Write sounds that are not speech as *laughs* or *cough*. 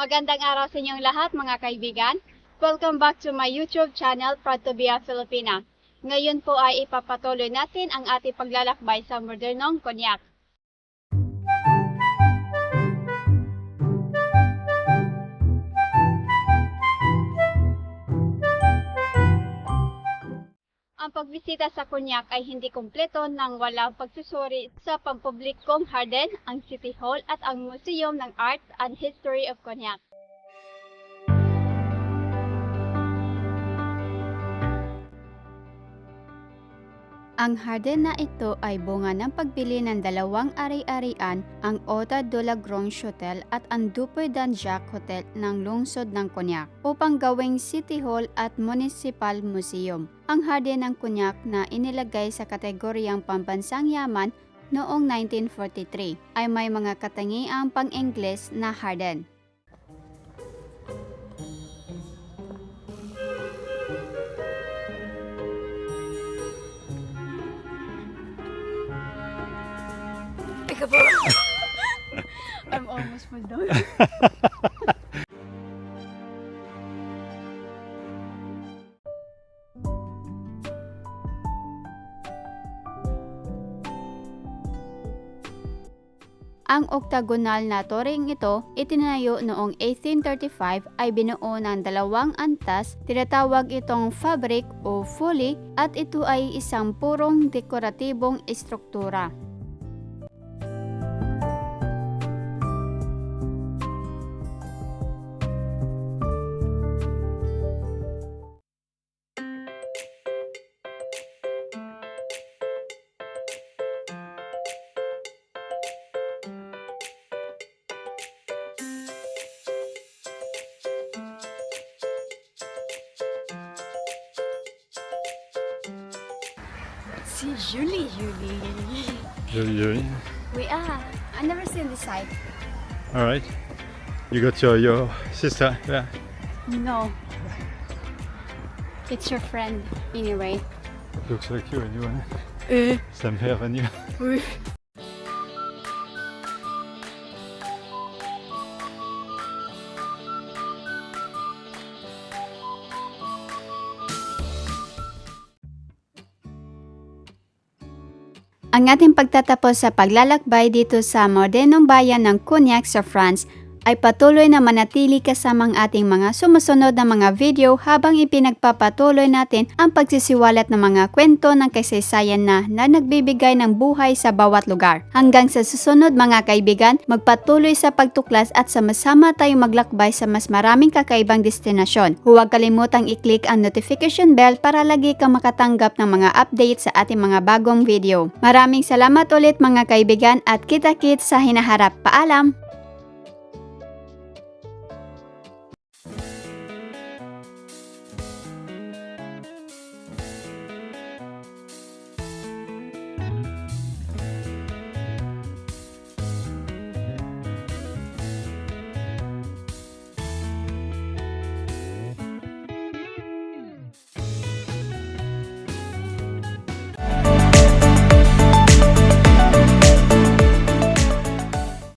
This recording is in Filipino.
Magandang araw sa inyong lahat mga kaibigan. Welcome back to my YouTube channel, Proud to be a Filipina. Ngayon po ay ipapatuloy natin ang ating paglalakbay sa modernong konyak. Ang pagbisita sa Konyak ay hindi kumpleto nang walang pagsusuri sa pampublikong Harden, ang City Hall at ang Museum ng Art and History of Konyak. Ang Harden na ito ay bunga ng pagbili ng dalawang ari-arian, ang Ota de la Grange Hotel at ang Dupoy dan Jacques Hotel ng lungsod ng Konyak upang gawing City Hall at Municipal Museum. Ang Harden ng Konyak na inilagay sa kategoryang pambansang yaman noong 1943 ay may mga katangiang pang-Ingles na Harden. *laughs* I'm almost full down. Ang oktagonal na toreng ito, itinayo noong 1835 ay binuo ng dalawang antas, tinatawag itong fabric o folly at ito ay isang purong dekoratibong estruktura. Si Julie, Julie. Julie, Julie. We are. I never seen this side. All right. You got your your sister Yeah. No. It's your friend, anyway. Looks like you you. eh? Uh, Same hair than you. Ang ating pagtatapos sa paglalakbay dito sa modernong bayan ng Cognac sa France ay patuloy na manatili kasamang ating mga sumusunod na mga video habang ipinagpapatuloy natin ang pagsisiwalat ng mga kwento ng kasaysayan na, na nagbibigay ng buhay sa bawat lugar. Hanggang sa susunod mga kaibigan, magpatuloy sa pagtuklas at sama-sama tayong maglakbay sa mas maraming kakaibang destinasyon. Huwag kalimutang i-click ang notification bell para lagi kang makatanggap ng mga update sa ating mga bagong video. Maraming salamat ulit mga kaibigan at kita-kits sa hinaharap. Paalam!